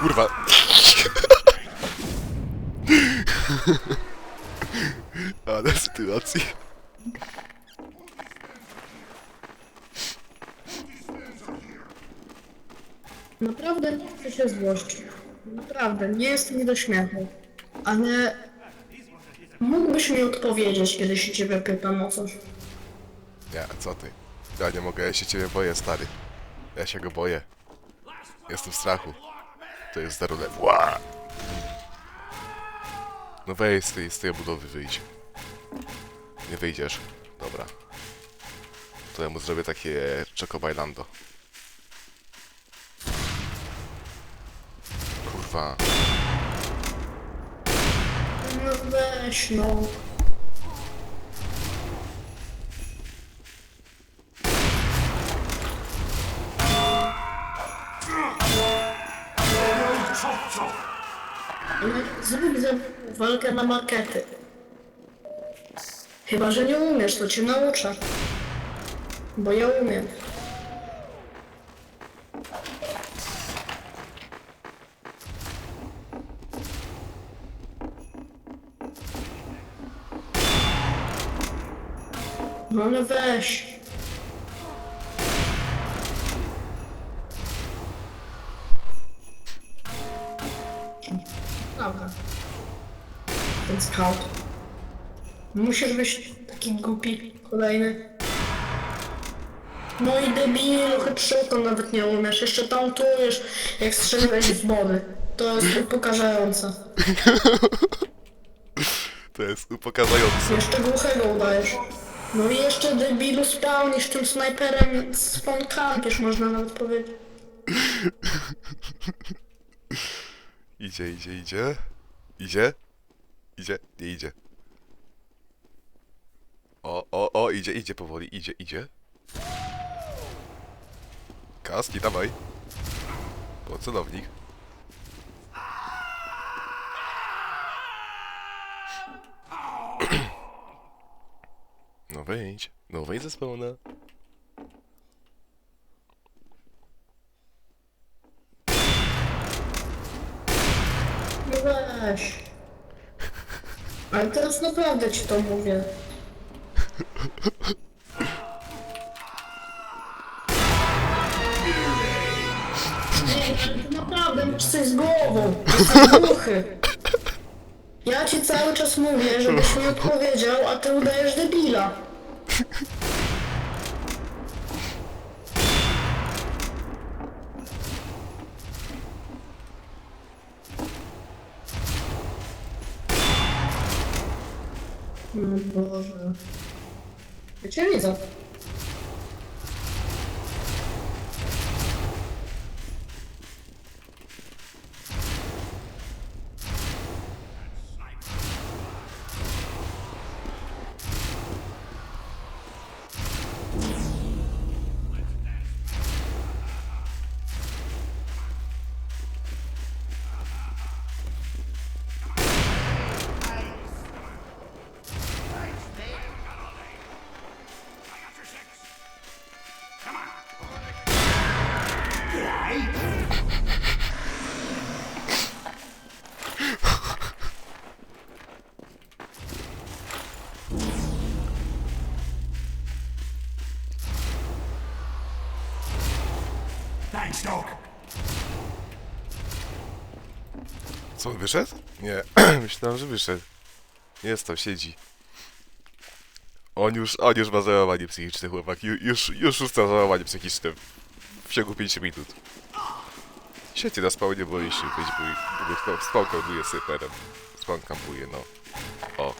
kurwa. Ale sytuacji. Naprawdę nie chcę się złościć. Naprawdę, nie jest mi do śmiechu. Ale mógłbyś mi odpowiedzieć, kiedy się ciebie pytam o coś. Nie, co ty? Ja nie mogę, ja się ciebie boję, stary. Ja się go boję. Jestem w strachu. To jest darunek. Ła! No wejdź z tej, z tej budowy, wyjdź. Nie wyjdziesz. Dobra. To ja mu zrobię takie Choco Bailando. Kurwa. No weź no. Ale Zrób ze walkę na markety. Chyba, że nie umiesz, to cię nauczę. Bo ja umiem. No ale weź. Ten scout. Musisz być taki głupi kolejny. No i debilu, headshota nawet nie umiesz. Jeszcze tauntujesz, jak strzeliłeś w body. To jest upokarzające. To jest upokarzające. Jeszcze głuchego udajesz. No i jeszcze debilu spawnisz tym snajperem spawn campiesz, można nawet powiedzieć. Idzie, idzie, idzie. Idzie? Idzie? Nie idzie. O, o, o, idzie, idzie powoli, idzie, idzie. Kaski, dawaj. Po celownik. No wejdź, no wejdź ze spawna. No. Ale teraz naprawdę ci to mówię. Ale ty naprawdę masz coś z głową. Jesteś głuchy. Ja ci cały czas mówię, żebyś mi odpowiedział, a ty udajesz debila. No Boże. Cię widzę. Thanks, Doc. Co, on wyszedł? Nie, myślałem, że wyszedł. Jest tam, siedzi. On już, on już ma załamanie psychiczne, chłopak. Ju, już, już usta załamanie psychiczne w ciągu 5 minut. Siedzi na spawnie, bo jeśli być, bo spawn kampuje syperem. Spawn kampuje, no. O,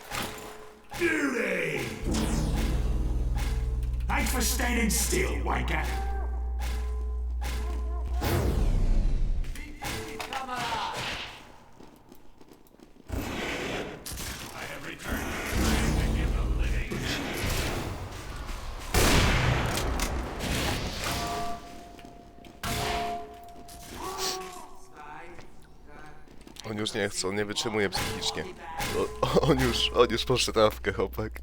Beauty! Thanks for standing still, wanker. On już nie chce, on nie wytrzymuje psychicznie. O, on już, on już poszedł awkę, chłopak.